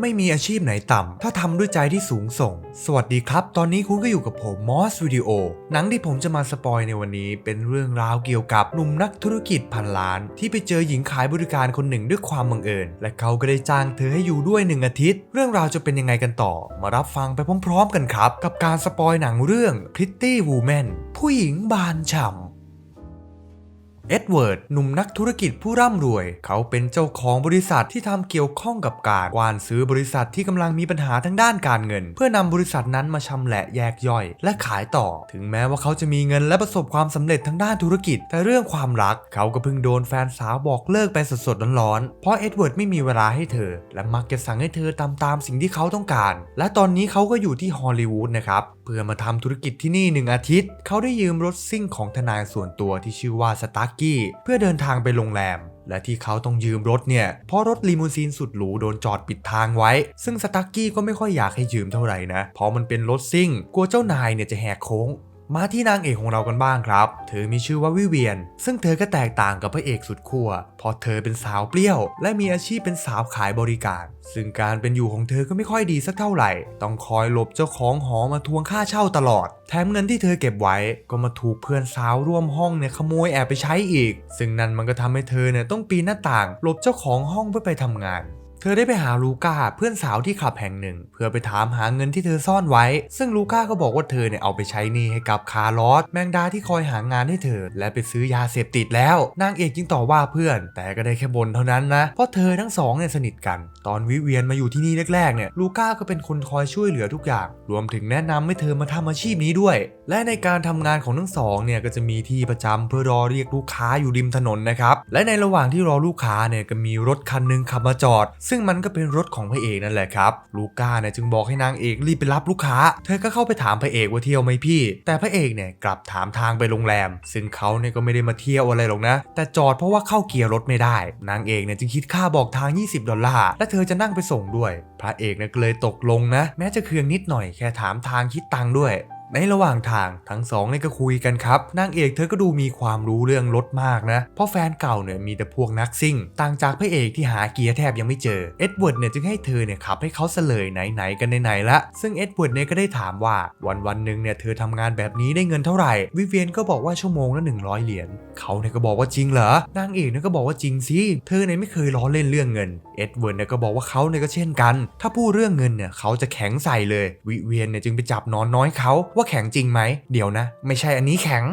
ไม่มีอาชีพไหนต่ำ ถ้าทำด้วยใจที่สูงส่ง สวัสดีครับ ตอนนี้คุณก็อยู่กับผมมอสวิดีโอ หนังที่ผมจะมาสปอยในวันนี้ เป็นเรื่องราวเกี่ยวกับหนุ่มนักธุรกิจพันล้าน ที่ไปเจอหญิงขายบริการคนหนึ่งด้วยความบังเอิญ และเขาก็ได้จ้างเธอให้อยู่ด้วยหนึ่งอาทิตย์ เรื่องราวจะเป็นยังไงกันต่อ มารับฟังไปพร้อม ๆ กันครับ กับการสปอยหนังเรื่อง Pretty Woman ผู้หญิงบานฉ่ำ เอ็ดเวิร์ดหนุ่มนักธุรกิจผู้ร่ำรวย เขาเป็นเจ้าของบริษัทที่ทำเกี่ยวข้องกับการกวานซื้อบริษัทที่กำลังมีปัญหาทางด้านการเงิน เพื่อนำบริษัทนั้นมาชำแหละแยกย่อย และขายต่อ ถึงแม้ว่าเขาจะมีเงินและประสบความสำเร็จทางด้านธุรกิจ แต่เรื่องความรัก เขาก็เพิ่งโดนแฟนสาวบอกเลิกไปสดๆร้อนๆเพราะเอ็ดเวิร์ดไม่มีเวลาให้เธอ และมักจะสั่งให้เธอตามตามสิ่งที่เขาต้องการ และตอนนี้เขาก็อยู่ที่ฮอลลีวูดนะครับเพื่อมาทำธุรกิจที่นี่หนึ่งอาทิตย์ เขาได้ยืมรถซิ่งของทนายส่วนตัวที่ชื่อว่าสตาร์กเพื่อเดินทางไปโรงแรม และที่เขาต้องยืมรถเนี่ย เพราะรถลีมูซีนสุดหรูโดนจอดปิดทางไว้ ซึ่งสตักกี้ก็ไม่ค่อยอยากให้ยืมเท่าไหร่นะ เพราะมันเป็นรถซิ่ง กลัวเจ้านายเนี่ยจะแหกโค้ง มาที่นางเอกของเรากันบ้างครับ เธอมีชื่อว่าวิเวียน ซึ่งเธอก็แตกต่างกับพระเอกสุดขั้วเพราะเธอเป็นสาวเปรี้ยว และมีอาชีพเป็นสาวขายบริการ ซึ่งการเป็นอยู่ของเธอก็ไม่ค่อยดีสักเท่าไหร่ ต้องคอยหลบเจ้าของหอมาทวงค่าเช่าตลอด แถมเงินที่เธอเก็บไว้ก็มาถูกเพื่อนสาวร่วมห้องเนี่ยขโมยแอบไปใช้อีก ซึ่งนั่นมันก็ทำให้เธอเนี่ยต้องปีนหน้าต่าง หลบเจ้าของห้องเพื่อไปทำงาน เธอได้ไปหาลูก้าเพื่อนสาวที่ขับแห่งหนึ่ง เพื่อไปถามหาเงินที่เธอซ่อนไว้ ซึ่งลูก้าก็บอกว่าเธอเนี่ยเอาไปใช้หนี้ให้กับคาร์ลอสแมงดาที่คอยหางานให้เธอ และไปซื้อยาเสพติดแล้ว นางเอกจึงต่อว่าเพื่อน แต่ก็ได้แค่บ่นเท่านั้นนะเพราะเธอทั้งสองเนี่ยสนิทกัน ตอนวิเวียนมาอยู่ที่นี่แรกๆเนี่ยลูก้าก็เป็นคนคอยช่วยเหลือทุกอย่าง รวมถึงแนะนำให้เธอมาทำอาชีพนี้ด้วย และในการทำงานของทั้งสองเนี่ยก็จะมีที่ประจำเพื่อรอเรียกลูกค้าอยู่ริมถนนนะครับและในระหว่างที่รอลูกค้าเนี่ยก็มีรถคันหนึงขับมาจอดซึ่งมันก็เป็นรถของพระเอกนั่นแหละครับ ลูก้าเนี่ยจึงบอกให้นางเอกรีบไปรับลูกค้า เธอก็เข้าไปถามพระเอกว่าเที่ยวไหมพี่ แต่พระเอกเนี่ยกลับถามทางไปโรงแรม ซึ่งเขาเนี่ยก็ไม่ได้มาเที่ยวอะไรหรอกนะ แต่จอดเพราะว่าเข้าเกียร์รถไม่ได้ นางเอกเนี่ยจึงคิดค่าบอกทาง 20 ดอลลาร์ และเธอจะนั่งไปส่งด้วย พระเอกเนี่ยเลยตกลงนะ แม้จะเคืองนิดหน่อยแค่ถามทางคิดตังค์ด้วย ในระหว่างทางทั้งสองเนี่ยก็คุยกันครับนางเอกเธอก็ดูมีความรู้เรื่องรถมากนะ เพราะแฟนเก่าเนี่ยมีแต่พวกนักซิ่ง ต่างจากพระเอกที่หาเกียร์แทบยังไม่เจอ เอ็ดเวิร์ดเนี่ยจึงให้เธอเนี่ยขับให้เขาเสลยไหนๆกันไหนๆละ ซึ่งเอ็ดเวิร์ดเนี่ยก็ได้ถามว่าวันวันหนึ่งเนี่ยเธอทำงานแบบนี้ได้เงินเท่าไหร่ วิเวียนก็บอกว่าชั่วโมงละ100 เหรียญ เขาเนี่ยก็บอกว่าจริงเหรอ นางเอกเนี่ยก็บอกว่าจริงสิ เธอเนี่ยไม่เคยล้อเล่นเรื่องเงิน เอ็ดเวิร์ดเนี่ยก็บอกว่าเขาเนี่ยก็เช่นกัน ถ้าพูดเรื่องเงินเนี่ยเขาจะแข็งใส่เลย วิเวียนเนี่ยจึงไปจับนอนน้อยเขาว่าแข็งจริงไหม เดี๋ยวนะ ไม่ใช่อันนี้แข็ง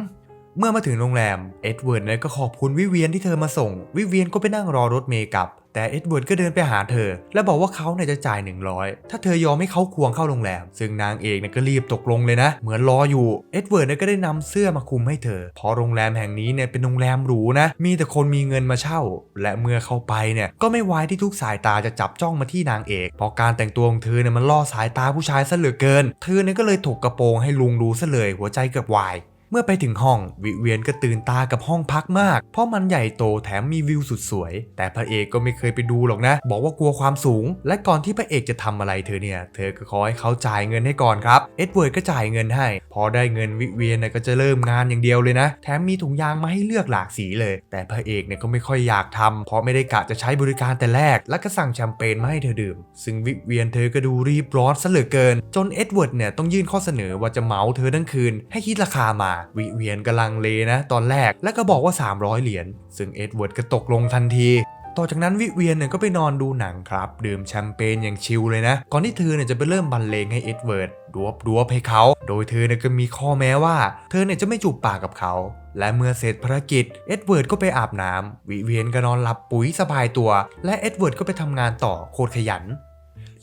เมื่อมาถึงโรงแรม เอ็ดเวิร์ดเนี่ยก็ขอบคุณวิเวียนที่เธอมาส่ง วิเวียนก็ไปนั่งรอรถเมย์กลับ แต่เอ็ดเวิร์ดก็เดินไปหาเธอ และบอกว่าเขาเนี่ยจะจ่าย 100 ถ้าเธอยอมให้เขาควงเข้าโรงแรม ซึ่งนางเอกเนี่ยก็รีบตกลงเลยนะ เหมือนรออยู่ เอ็ดเวิร์ดเนี่ยก็ได้นำเสื้อมาคลุมให้เธอเพราะโรงแรมแห่งนี้เนี่ยเป็นโรงแรมหรูนะ มีแต่คนมีเงินมาเช่า และเมื่อเข้าไปเนี่ยก็ไม่ไวายที่ทุกสายตาจะจับจ้องมาที่นางเอกเพราะการแต่งตัวของเธอเนี่ยมันล่อสายตาผู้ชายซะเหลือเกิน เธอเนี่ยก็เลยถกกระโปรงให้ลุงดูซะเลยหัวใจเกือบวาย เมื่อไปถึงห้องวิเวียนก็ตื่นตากับห้องพักมาก เพราะมันใหญ่โตแถมมีวิวสุดสวย แต่พระเอกก็ไม่เคยไปดูหรอกนะ บอกว่ากลัวความสูง และก่อนที่พระเอกจะทำอะไรเธอเนี่ย เธอก็ขอให้เขาจ่ายเงินให้ก่อนครับ เอ็ดเวิร์ดก็จ่ายเงินให้ พอได้เงินวิเวียนก็จะเริ่มงานอย่างเดียวเลยนะ แถมมีถุงยางมาให้เลือกหลากสีเลย แต่พระเอกเนี่ยก็ไม่ค่อยอยากทำเพราะไม่ได้กะจะใช้บริการแต่แรก และก็สั่งแชมเปญมาให้เธอดื่ม ซึ่งวิเวียนเธอก็ดูรีบร้อนซะเหลือเกิน จนเอ็ดเวิร์ดเนี่ยต้องยื่นข้อเสนอว่าจะเหมาเธอทั้งคืน ให้คิดราคามาวิเวียนกำลังเลนะตอนแรกแล้วก็บอกว่า 300 เหรียญซึ่งเอ็ดเวิร์ดก็ตกลงทันทีต่อจากนั้นวิเวียนเนี่ยก็ไปนอนดูหนังครับ ดื่มแชมเปญอย่างชิลเลยนะ ก่อนที่เธอเนี่ยจะไปเริ่มบรรเลงให้เอ็ดเวิร์ดดวบดวบให้เขา โดยเธอเนี่ยก็มีข้อแม้ว่า เธอเนี่ยจะไม่จูบปากกับเขา และเมื่อเสร็จภารกิจเอ็ดเวิร์ดก็ไปอาบน้ำวิเวียนก็นอนหลับปุ๋ยสบายตัว และเอ็ดเวิร์ดก็ไปทำงานต่อโคตรขยัน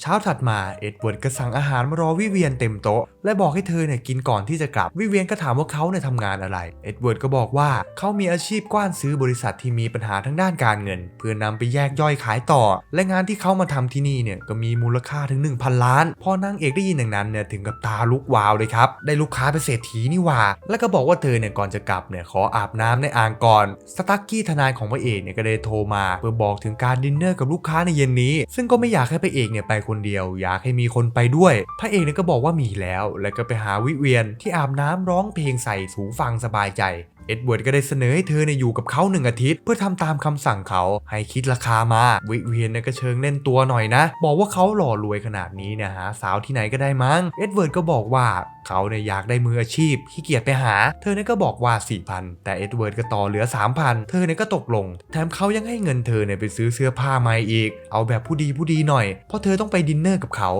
เช้าถัดมาเอ็ดเวิร์ดก็สั่งอาหารมารอวิเวียนเต็มโต๊ะและบอกให้เธอเนี่ยกินก่อนที่จะกลับวิเวียนก็ถามว่าเขาเนี่ยทำงานอะไร เอ็ดเวิร์ดก็บอกว่าเขามีอาชีพกว้านซื้อบริษัทที่มีปัญหาทางด้านการเงิน เพื่อนำไปแยกย่อยขายต่อ และงานที่เขามาทำที่นี่เนี่ยก็มีมูลค่าถึง 1,000 ล้าน พอนางเอกได้ยินอย่างนั้นเนี่ยถึงกับตาลุกวาวเลยครับ ได้ลูกค้าเป็นเศรษฐีนี่หว่า แล้วก็บอกว่าเธอเนี่ยก่อนจะกลับเนี่ยขออาบน้ำในอ่างก่อนสตั๊กกี้ทนายของพระเอกเนี่ยก็ได้โทรมาเพื่อบอกถึงการดินเนอร์กับลูกค้าในเย็นนี้ ซึ่งก็ไม่อยากให้พระเอกเนี่ยไปคนเดียว อยากให้มีคนไปด้วย พระเอกเนี่ยก็บอกว่ามีแล้ว แล้วก็ไปหาวิเวียนที่อาบน้ำร้องเพลงใส่หูฟังสบายใจ เอ็ดเวิร์ดก็ได้เสนอให้เธอเนี่ยอยู่กับเขาหนึ่งอาทิตย์ เพื่อทำตามคำสั่งเขาให้คิดราคามาวิเวียนเนี่ยก็เชิงเล่นตัวหน่อยนะ บอกว่าเขาหล่อรวยขนาดนี้นี่ยหาสาวที่ไหนก็ได้มั้งเอ็ดเวิร์ดก็บอกว่าเขาเนี่ยอยากได้มืออาชีพขี้เกียจไปหา เธอเนี่ยก็บอกว่า 4,000 แต่เอ็ดเวิร์ดก็ต่อเหลือ 3,000 เธอเนี่ยก็ตกลง แถมเขายังให้เงินเธอเนี่ยไปซื้อเสื้อผ้าใหม่อีก เอาแบบผู้ดีผู้ดีหน่อย เพราะเธอต้องไปดินเนอร์กับเขา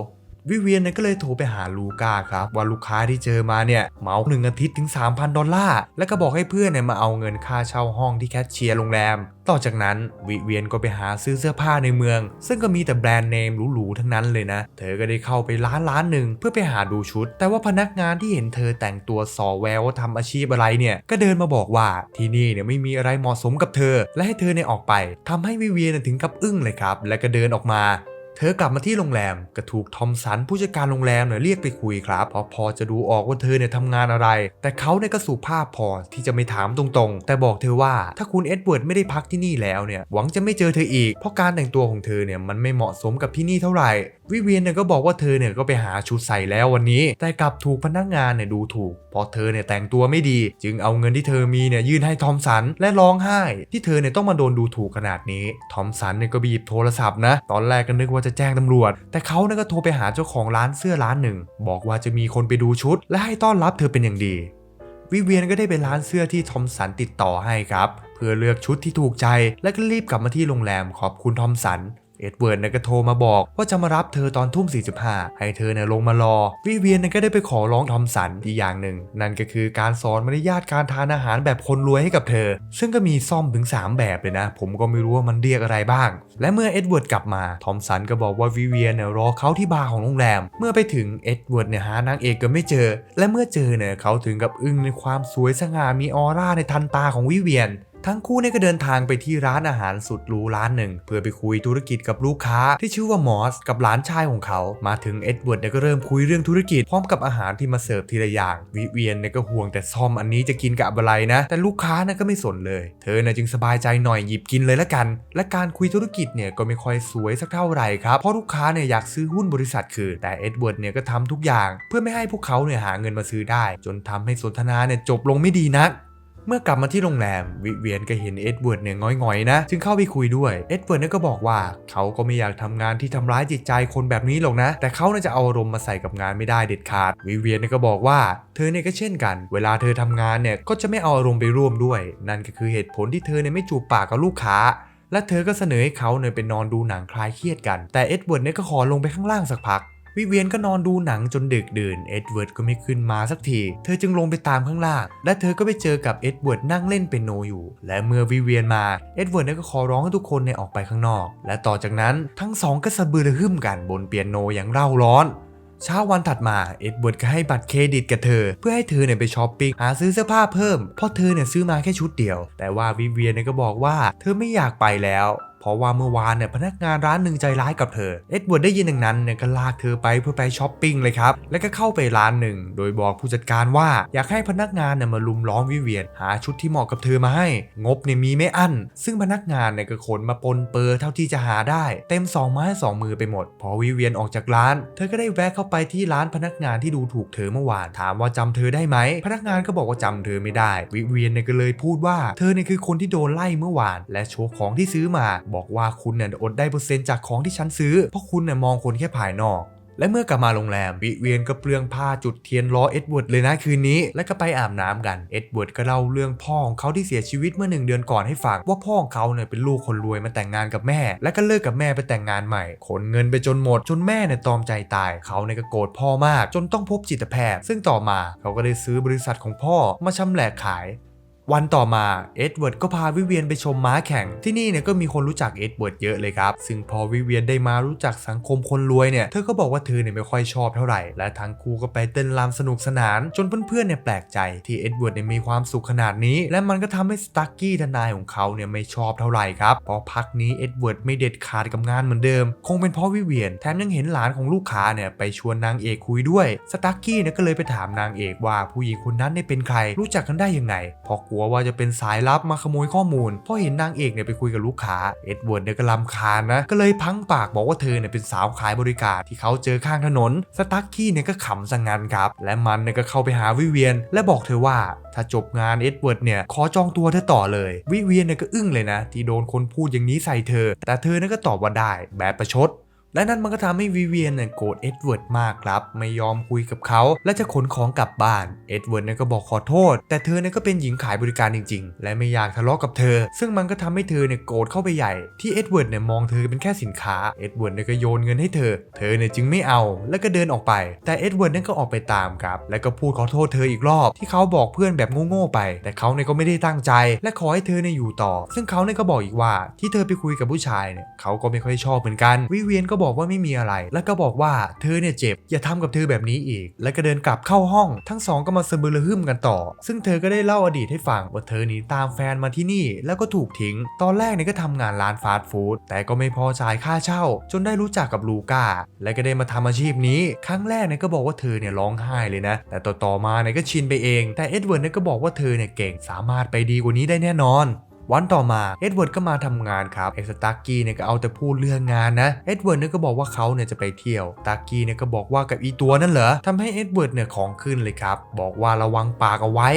วิเวียนเนี่ยก็เลยโทรไปหาลูก้าครับว่าลูกค้าที่เจอมาเนี่ยเมาหนึ่งอาทิตย์ถึง 3,000 ดอลลาร์ แล้วก็บอกให้เพื่อนเนี่ยมาเอาเงินค่าเช่าห้องที่แคชเชียร์โรงแรม ต่อจากนั้นวิเวียนก็ไปหาซื้อเสื้อผ้าในเมือง ซึ่งก็มีแต่แบรนด์เนมหรูๆทั้งนั้นเลยนะ เธอก็ได้เข้าไปร้านร้านหนึ่งเพื่อไปหาดูชุด แต่ว่าพนักงานที่เห็นเธอแต่งตัวสอแววว่าทำอาชีพอะไรเนี่ยก็เดินมาบอกว่าที่นี่เนี่ยไม่มีอะไรเหมาะสมกับเธอ และให้เธอเนี่ยออกไปทำให้วิเวียนถึงกับอึ้งเลยครับ และก็เดินออกมา เธอกลับมาที่โรงแรมก็ถูกทอมสันผู้จัดการโรงแรมเนี่ยเรียกไปคุยครับเพราะพอจะดูออกว่าเธอเนี่ยทำงานอะไร แต่เขาเนี่ยก็สุภาพพอที่จะไม่ถามตรงๆ แต่บอกเธอว่าถ้าคุณเอ็ดเวิร์ดไม่ได้พักที่นี่แล้วเนี่ยหวังจะไม่เจอเธออีก เพราะการแต่งตัวของเธอเนี่ยมันไม่เหมาะสมกับที่นี่เท่าไหร่วิเวียนเนี่ยก็บอกว่าเธอเนี่ยก็ไปหาชุดใส่แล้ววันนี้ แต่กลับถูกพนักงานเนี่ยดูถูกเพราะเธอเนี่ยแต่งตัวไม่ดี จึงเอาเงินที่เธอมีเนี่ยยื่นให้ทอมสันและร้องไห้ ที่เธอเนี่ยต้องมาโดนดูถูกขนาดนี้ทอมสันเนี่ยก็บีบโทรศัพท์นะตอนแรกก็นึกว่าจะแจ้งตำรวจ แต่เขาเนี่ยก็โทรไปหาเจ้าของร้านเสื้อร้านหนึ่ง บอกว่าจะมีคนไปดูชุด และให้ต้อนรับเธอเป็นอย่างดี วิเวียนก็ได้ไปร้านเสื้อที่ทอมสันติดต่อให้ครับ เพื่อเลือกชุดที่ถูกใจ และก็รีบกลับมาที่โรงแรมขอบคุณทอมสัน เอ็ดเวิร์ดเนี่ยก็โทรมาบอกว่าจะมารับเธอตอนทุ่ม 45 ให้เธอเนี่ยลงมารอ วิเวียนเนี่ยก็ได้ไปขอร้องทอมสันอีกอย่างหนึ่ง นั่นก็คือการสอนมารยาทการทานอาหารแบบคนรวยให้กับเธอ ซึ่งก็มีซ่อมถึง 3 แบบเลยนะ ผมก็ไม่รู้ว่ามันเรียกอะไรบ้าง และเมื่อเอ็ดเวิร์ดกลับมา ทอมสันก็บอกว่าวิเวียนเนี่ยรอเขาที่บาร์ของโรงแรม เมื่อไปถึงเอ็ดเวิร์ดเนี่ยหานางเอกก็ไม่เจอ และเมื่อเจอเนี่ยเขาถึงกับอึ้งในความสวยสง่ามีออร่าในทันตาของวิเวียน ทั้งคู่เนี่ยก็เดินทางไปที่ร้านอาหารสุดหรูร้านหนึ่ง เพื่อไปคุยธุรกิจกับลูกค้าที่ชื่อว่ามอสกับหลานชายของเขา มาถึงเอ็ดเวิร์ดเนี่ยก็เริ่มคุยเรื่องธุรกิจพร้อมกับอาหารที่มาเสิร์ฟทีละอย่างวิเวียนเนี่ยก็ห่วงแต่ซอมอันนี้จะกินกับอะไรนะ แต่ลูกค้าเนี่ยก็ไม่สนเลย เธอเนี่ยจึงสบายใจหน่อยหยิบกินเลยละกัน และการคุยธุรกิจเนี่ยก็ไม่ค่อยสวยสักเท่าไหร่ครับเพราะลูกค้าเนี่ยอยากซื้อหุ้นบริษัทคืนแต่เอ็ดเวิร์ดเนี่ยก็ทำทุกอย่าง เพื่อไม่ให้พวกเขาเนี่ยหาเงินมาซื้อได้ จนทำให้สนทนาเนี่ยจบลงไม่ดีนัก เมื่อกลับมาที่โรงแรมวิเวียนก็เห็นเอ็ดเวิร์ดเนี่ยง้อยๆนะจึงเข้าไปคุยด้วยเอ็ดเวิร์ดเนี่ยก็บอกว่าเขาก็ไม่อยากทำงานที่ทำร้ายจิตใจคนแบบนี้หรอกนะ แต่เขาน่าจะเอาอารมณ์มาใส่กับงานไม่ได้เด็ดขาด วิเวียนเนี่ยก็บอกว่าเธอเนี่ยก็เช่นกัน เวลาเธอทำงานเนี่ยก็จะไม่เอาอารมณ์ไปร่วมด้วย นั่นก็คือเหตุผลที่เธอเนี่ยไม่จูบปากกับลูกค้าและเธอก็เสนอให้เขาเนี่ยไปนอนดูหนังคลายเครียดกัน แต่เอ็ดเวิร์ดเนี่ยก็ขอลงไปข้างล่างสักพัก วิเวียนก็นอนดูหนังจนดึกดื่นเอ็ดเวิร์ดก็ไม่ขึ้นมาสักที เธอจึงลงไปตามข้างล่าง และเธอก็ไปเจอกับเอ็ดเวิร์ดนั่งเล่นเปียโนอยู่ และเมื่อวิเวียนมาเอ็ดเวิร์ดก็ขอร้องให้ทุกคนเนี่ยออกไปข้างนอก และต่อจากนั้นทั้งสองก็สะบือระหึ่มกันบนเปียโนอย่างเร่าร้อนเช้าวันถัดมาเอ็ดเวิร์ดก็ให้บัตรเครดิตกับเธอ เพื่อให้เธอเนี่ยไปช้อปปิ้งหาซื้อเสื้อผ้าเพิ่มเพราะเธอเนี่ยซื้อมาแค่ชุดเดียว แต่ว่าวิเวียนเนี่ยก็บอกว่าเธอไม่อยากไปแล้ว ราะว่าเมื่อวานเนี่ยพนักงานร้านหนึ่งใจร้ายกับเธอ เอ็ดเวิร์ดได้ยินดังนั้นเนี่ยก็ลากเธอไปเพื่อไปช้อปปิ้งเลยครับ แล้วก็เข้าไปร้านหนึ่ง โดยบอกผู้จัดการว่าอยากให้พนักงานเนี่ยมาลุมล้อมวิเวียนหาชุดที่เหมาะกับเธอมาให้ งบเนี่ยมีไม่อั้น ซึ่งพนักงานเนี่ยก็ขนมาปนเปื้อเท่าที่จะหาได้ เต็มสองไม้สองมือไปหมด พอวิเวียนออกจากร้าน เธอก็ได้แวะเข้าไปที่ร้านพนักงานที่ดูถูกเธอเมื่อวานถามว่าจำเธอได้ไหม พนักงานก็บอกว่าจำเธอไม่ได้ วิเวียนเนี่ยก็เลยพูดว่า เธอเนี่ยคือคนที่โดนไล่เมื่อวาน และโชว์ของที่ซื้อมาบอกว่าคุณเนี่ยอดได้เปอร์เซ็นต์จากของที่ฉันซื้อ เพราะคุณเนี่ยมองคนแค่ภายนอกและเมื่อกลับมาโรงแรมวิเวียนก็เปลืองผ้าจุดเทียนล้อเอ็ดเวิร์ดเลยนะคืนนี้ แล้วก็ไปอาบน้ำกันเอ็ดเวิร์ดก็เล่าเรื่องพ่อของเขาที่เสียชีวิตเมื่อหนึ่งเดือนก่อนให้ฟังว่าพ่อของเขาเนี่ยเป็นลูกคนรวยมาแต่งงานกับแม่ และก็เลิกกับแม่ไปแต่งงานใหม่ ขนเงินไปจนหมด จนแม่เนี่ยตอมใจตาย เขาเนี่ยก็โกรธพ่อมาก จนต้องพบจิตแพทย์ ซึ่งต่อมาเขาก็ได้ซื้อบริษัทของพ่อมาชำแหละขาย วันต่อมาเอ็ดเวิร์ดก็พาวิเวียนไปชมม้าแข่ง ที่นี่เนี่ยก็มีคนรู้จักเอ็ดเวิร์ดเยอะเลยครับ ซึ่งพอวิเวียนได้มารู้จักสังคมคนรวยเนี่ยเธอก็บอกว่าเธอเนี่ยไม่ค่อยชอบเท่าไหร่ และทั้งคู่ก็ไปเต้นรำสนุกสนาน จนเพื่อนๆเนี่ยแปลกใจที่เอ็ดเวิร์ดเนี่ยมีความสุขขนาดนี้ และมันก็ทำให้สตั๊กกี้ทนายของเขาเนี่ยไม่ชอบเท่าไหร่ครับเพราะพักนี้เอ็ดเวิร์ดไม่เด็ดขาดกับงานเหมือนเดิม คงเป็นเพราะวิเวียนแถมยังเห็นหลานของลูกค้าเนี่ยไปชวนนางเอกคุยด้วยสตั๊กกี้เนี่ยก็เลยไปถามนางเอกว่าผู้หญิงคนนั้นเนี่ยเป็นใครรู้จักกันได้ยังไงพราะกลัวว่าจะเป็นสายลับมาขโมยข้อมูลพราะเห็นนางเอกเนี่ยไปคุยกับลูกค้าเอ็ดเวิร์ดเนี่ยก็ลำคาญนะก็เลยพังปากบอกว่าเธอเนี่ยเป็นสาวขายบริการที่เขาเจอข้างถนนสตั๊กกี้เนี่ยก็ขำสังงานครับ และมันเนี่ยก็เข้าไปหาวิเวียน และบอกเธอว่าถ้าจบงานเอ็ดเวิร์ดเนี่ยขอจองตัวเธอต่อเลย วิเวียนเนี่ยก็อึ้งเลยนะ ที่โดนคนพูดอย่างนี้ใส่เธอ แต่เธอเนี่ยก็ตอบว่าได้แบบประชด และนั่นมันก็ทำให้วิเวียนเนี่ยโกรธเอ็ดเวิร์ดมากครับ ไม่ยอมคุยกับเขา และจะขนของกลับบ้าน เอ็ดเวิร์ดเนี่ยก็บอกขอโทษ แต่เธอเนี่ยก็เป็นหญิงขายบริการจริง ๆ และไม่อยากทะเลาะกับเธอ ซึ่งมันก็ทำให้เธอเนี่ยโกรธเข้าไปใหญ่ ที่เอ็ดเวิร์ดเนี่ยมองเธอเป็นแค่สินค้า เอ็ดเวิร์ดเนี่ยก็โยนเงินให้เธอ เธอเนี่ยจึงไม่เอา แล้วก็เดินออกไป แต่เอ็ดเวิร์ดเนี่ยก็ออกไปตามครับ แล้วก็พูดขอโทษเธออีกรอบ ที่เขาบอกเพื่อนแบบโง่ๆไป แต่เขาเนี่ยก็ไม่ได้ตั้งใจ และขอให้เธอเนี่ยอยู่ต่อ ซึ่งเขาเนี่ยก็บอกอีกว่าที่เธอไปคุยกับผู้ชายเนี่ยเขาก็ไม่ค่อยชอบเหมือนกันวิเวียนก็บอกอกว่าไม่มีอะไร แล้วก็บอกว่าเธอเนี่ยเจ็บ อย่าทำกับเธอแบบนี้อีก แล้วก็เดินกลับเข้าห้อง ทั้งสองก็มาสะบือระหึ่มกันต่อ ซึ่งเธอก็ได้เล่าอดีตให้ฟังว่าเธอหนีตามแฟนมาที่นี่ แล้วก็ถูกทิ้ง ตอนแรกเนี่ยก็ทำงานร้านฟาสต์ฟู้ด แต่ก็ไม่พอจ่ายค่าเช่า จนได้รู้จักกับลูก้า และก็ได้มาทำอาชีพนี้ ครั้งแรกเนี่ยก็บอกว่าเธอเนี่ยร้องไห้เลยนะ แต่ต่อๆมาเนี่ยก็ชินไปเอง แต่เอ็ดเวิร์ดเนี่ยก็บอกว่าเธอเนี่ยเก่ง สามารถไปดีกว่านี้ได้แน่นอน วันต่อมาเอ็ดเวิร์ดก็มาทำงานครับไอ้สตาร์กี้เนี่ยก็เอาแต่พูดเรื่องงานนะเอ็ดเวิร์ดเนี่ยก็บอกว่าเขาเนี่ยจะไปเที่ยวตาร์กี้เนี่ยก็บอกว่ากับอีตัวนั่นเหรอทำให้เอ็ดเวิร์ดเนี่ยของขึ้นเลยครับบอกว่าระวังปากเอาไว้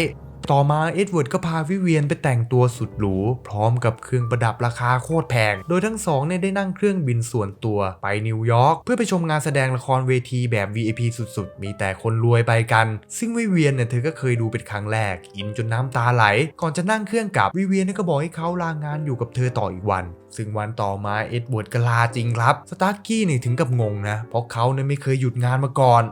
ต่อมาเอ็ดเวิร์ดก็พาวิเวียนไปแต่งตัวสุดหรู พร้อมกับเครื่องประดับราคาโคตรแพง โดยทั้งสองเนี่ยได้นั่งเครื่องบินส่วนตัวไปนิวยอร์กเพื่อไปชมงานแสดงละครเวทีแบบ VIP สุดๆ มีแต่คนรวยไปกัน ซึ่งวิเวียนเนี่ยเธอก็เคยดูเป็นครั้งแรก อินจนน้ำตาไหล ก่อนจะนั่งเครื่องกลับวิเวียนก็บอกให้เขาลางานอยู่กับเธอต่ออีกวัน ซึ่งวันต่อมาเอ็ดเวิร์ดก็ลาจริงครับสตาร์กี้เนี่ยถึงกับงงนะเพราะเขาเนี่ยไม่เคยหยุดงานมาก่อน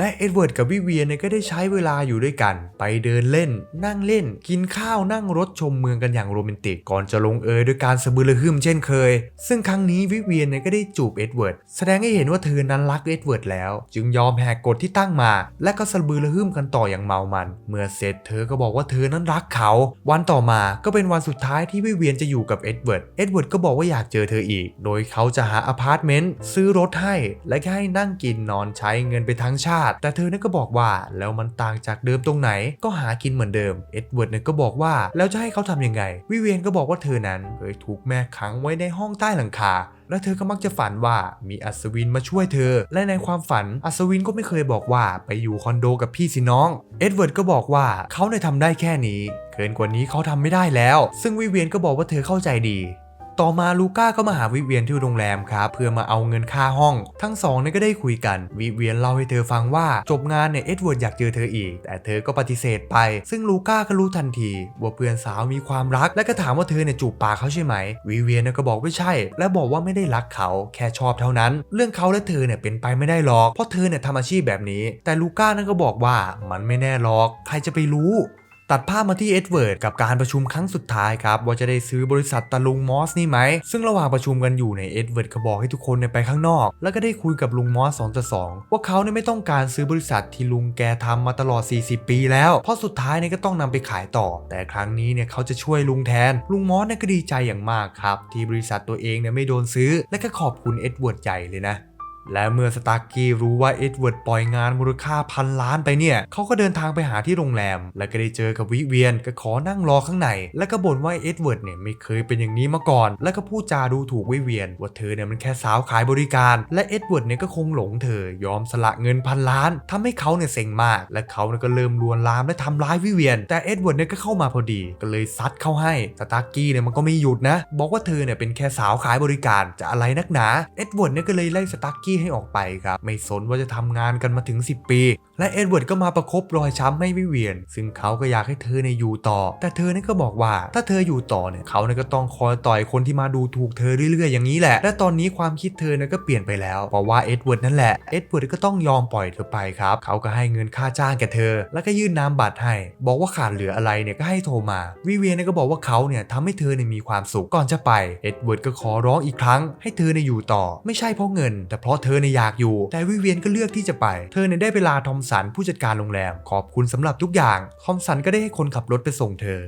และเอ็ดเวิร์ดกับวิเวียนเนี่ยก็ได้ใช้เวลาอยู่ด้วยกัน ไปเดินเล่น นั่งเล่น กินข้าวนั่งรถชมเมืองกันอย่างโรแมนติก ก่อนจะลงเอยด้วยการสะบือระหึ่มเช่นเคย ซึ่งครั้งนี้วิเวียนเนี่ยก็ได้จูบเอ็ดเวิร์ดแสดงให้เห็นว่าเธอนั้นรักเอ็ดเวิร์ดแล้ว จึงยอมแหกกฎที่ตั้งมา และก็สะบือระหึ่มกันต่ออย่างเมามัน เมื่อเสร็จเธอก็บอกว่าเธอนั้นรักเขา วันต่อมาก็เป็นวันสุดท้ายที่วิเวียนจะอยู่กับเอ็ดเวิร์ดเอ็ดเวิร์ดก็บอกว่าอยากเจอเธออีก โดยเขาจะหาอพาร์ตเมนต์ซื้อรถให้ และให้นั่งกินนอนใช้เงินไปทั้งชาติแต่เธอนี่ยก็บอกว่าแล้วมันต่างจากเดิมตรงไหน ก็หากินเหมือนเดิม เอ็ดเวิร์ดเนี่ยก็บอกว่าแล้วจะให้เขาทำยังไง วิเวียนก็บอกว่าเธอนั้นเคยถูกแม่ขังไว้ในห้องใต้หลังคาและเธอก็มักจะฝันว่ามีอัศวินมาช่วยเธอ และในความฝันอัศวินก็ไม่เคยบอกว่าไปอยู่คอนโดกับพี่สิน้อง เอ็ดเวิร์ดก็บอกว่าเขาเนี่ยทำได้แค่นี้ เกินกว่านี้เขาทำไม่ได้แล้ว ซึ่งวิเวียนก็บอกว่าเธอเข้าใจดี ต่อมาลูก้าก็มาหาวิเวียนที่โรงแรมครับเพื่อมาเอาเงินค่าห้อง ทั้งสองเนี่ยก็ได้คุยกัน วิเวียนเล่าให้เธอฟังว่าจบงานเนี่ยเอ็ดเวิร์ดอยากเจอเธออีก แต่เธอก็ปฏิเสธไป ซึ่งลูก้าก็รู้ทันที ว่าเพื่อนสาวมีความรัก และก็ถามว่าเธอเนี่ยจูบปากเขาใช่ไหม วิเวียนเนี่ยก็บอกไม่ใช่ และบอกว่าไม่ได้รักเขาแค่ชอบเท่านั้น เรื่องเขาและเธอเนี่ยเป็นไปไม่ได้หรอกเพราะเธอเนี่ยทำอาชีพแบบนี้ แต่ลูก้านั่นก็บอกว่ามันไม่แน่หรอก ใครจะไปรู้ ตัดภาพมาที่เอ็ดเวิร์ดกับการประชุมครั้งสุดท้ายครับว่าจะได้ซื้อบริษัทตะลุงมอสนี่ไหม ซึ่งระหว่างประชุมกันอยู่ในเอ็ดเวิร์ดก็บอกให้ทุกคนไปข้างนอก แล้วก็ได้คุยกับลุงมอส2ต่อ2ว่าเขาเนี่ยไม่ต้องการซื้อบริษัทที่ลุงแกทำมาตลอด 40 ปีแล้วเพราะสุดท้ายเนี่ยก็ต้องนำไปขายต่อ แต่ครั้งนี้เนี่ยเขาจะช่วยลุงแทน ลุงมอสเนี่ยก็ดีใจอย่างมากครับที่บริษัทตัวเองเนี่ยไม่โดนซื้อและก็ขอบคุณเอ็ดเวิร์ดใหญ่เลยนะ และเมื่อสตาร์กี้รู้ว่าเอ็ดเวิร์ดปล่อยงานมูลค่าพันล้านไปเนี่ยเขาก็เดินทางไปหาที่โรงแรม และก็ได้เจอกับวิเวียนก็ขอนั่งรอข้างใน และก็บ่นว่าเอ็ดเวิร์ดเนี่ยไม่เคยเป็นอย่างนี้มาก่อน และก็พูดจาดูถูกวิเวียน ว่าเธอเนี่ยมันแค่สาวขายบริการ และเอ็ดเวิร์ดเนี่ยก็คงหลงเธอยอมสละเงินพันล้านทำให้เขาเนี่ยเซ็งมาก และเขาเนี่ยก็เริ่มลวนลามและทำร้ายวิเวียน แต่เอ็ดเวิร์ดเนี่ยก็เข้ามาพอดี ก็เลยซัดเข้าให้สตาร์กี้เนี่ยมันก็ไม่หยุดนะ บอกว่าเธอเนี่ยเป็นแค่สาวขายบริการจะอะไรนักหนาเอ็ดเวิร์ดเนี่ยก็เลยไล่สตาร์กี้ให้ออกไปครับ ไม่สนว่าจะทำงานกันมาถึง 10 ปี และเอ็ดเวิร์ดก็มาประคบรอยช้ำให้วิเวียน ซึ่งเขาก็อยากให้เธอเนี่ยอยู่ต่อ แต่เธอนี่ก็บอกว่า ถ้าเธออยู่ต่อเนี่ยเขาเนี่ยก็ต้องคอยต่อยคนที่มาดูถูกเธอเรื่อยๆอย่างนี้แหละ และตอนนี้ความคิดเธอเนี่ยก็เปลี่ยนไปแล้วเพราะว่าเอ็ดเวิร์ดนั่นแหละเอ็ดเวิร์ดก็ต้องยอมปล่อยเธอไปครับเขาก็ให้เงินค่าจ้างแก่เธอ แล้วก็ยื่นนามบัตรให้ บอกว่าขาดเหลืออะไรเนี่ยก็ให้โทรมาวิเวียนนี่ก็บอกว่าเขาเนี่ยทำให้เธอเนี่ยมีความสุขก่อนจะไปเอ็ดเวิร์ดก็ขอร้องอีกครั้งให้เธอเนี่ยอยู่ต่อ ไม่ใช่เพราะเงิน แต่เพราะเธอเนี่ยอยากอยู่ แต่วิเวียนก็เลือกที่จะไป เธอเนี่ยได้เวลาทอมสันผู้จัดการโรงแรม ขอบคุณสำหรับทุกอย่าง ทอมสันก็ได้ให้คนขับรถไปส่งเธอ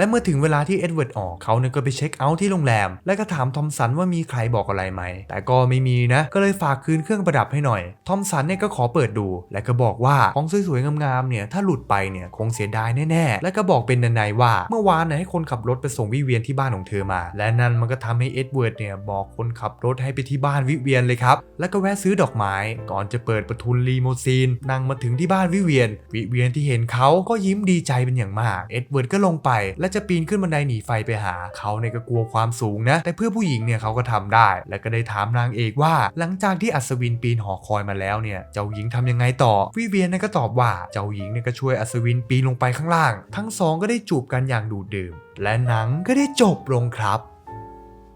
และเมื่อถึงเวลาที่เอ็ดเวิร์ดออกเขาเนี่ยก็ไปเช็คเอาท์ที่โรงแรม และก็ถามทอมสันว่ามีใครบอกอะไรไหม แต่ก็ไม่มีนะ ก็เลยฝากคืนเครื่องประดับให้หน่อย ทอมสันเนี่ยก็ขอเปิดดู และก็บอกว่าของสวยๆงามๆเนี่ยถ้าหลุดไปเนี่ยคงเสียดายแน่ๆ และก็บอกเป็นนัยๆว่าเมื่อวานน่ะให้คนขับรถไปส่งวิเวียนที่บ้านของเธอมา และนั่นมันก็ทำให้เอ็ดเวิร์ดเนี่ยบอกคนขับรถให้ไปที่บ้านวิเวียนเลยครับ แล้วก็แวะซื้อดอกไม้ ก่อนจะเปิดประทุนลีโมซีนนั่งมาถึงที่บ้านวิเวียน วิเวียนที่เห็นเขาก็ยิ้มดีใจเป็นอย่างมาก เอ็ดเวิร์ดก็ลงไปและจะปีนขึ้นบันไดหนีไฟไปหา เขาเนี่ยก็กลัวความสูงนะ แต่เพื่อผู้หญิงเนี่ยเขาก็ทำได้ และก็ได้ถามนางเอกว่า หลังจากที่อัศวินปีนหอคอยมาแล้วเนี่ย เจ้าหญิงทำยังไงต่อ วิเวียนเนี่ยก็ตอบว่า เจ้าหญิงเนี่ยก็ช่วยอัศวินปีนลงไปข้างล่าง ทั้งสองก็ได้จูบกันอย่างดูดดื่ม และหนังก็ได้จบลงครับ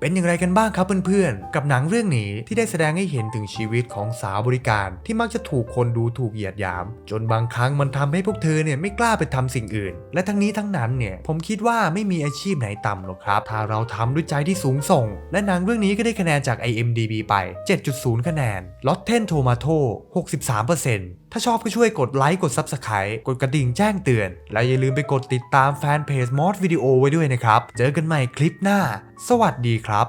เป็นอย่างไรกันบ้างครับเพื่อนๆ กับหนังเรื่องนี้ที่ได้แสดงให้เห็นถึงชีวิตของสาวบริการที่มักจะถูกคนดูถูกเหยียดหยาม จนบางครั้งมันทำให้พวกเธอเนี่ยไม่กล้าไปทำสิ่งอื่น และทั้งนี้ทั้งนั้นเนี่ยผมคิดว่าไม่มีอาชีพไหนต่ำหรอกครับ ถ้าเราทำด้วยใจที่สูงส่ง และหนังเรื่องนี้ก็ได้คะแนนจาก IMDB ไป 7.0 คะแนน Rotten Tomato 63% ถ้าชอบก็ช่วยกดไลค์กด Subscribe กดกระดิ่งแจ้งเตือน และอย่าลืมไปกดติดตามแฟนเพจมอสวิดีโอไว้ด้วยนะครับ เจอกันใหม่คลิปหน้า สวัสดีครับ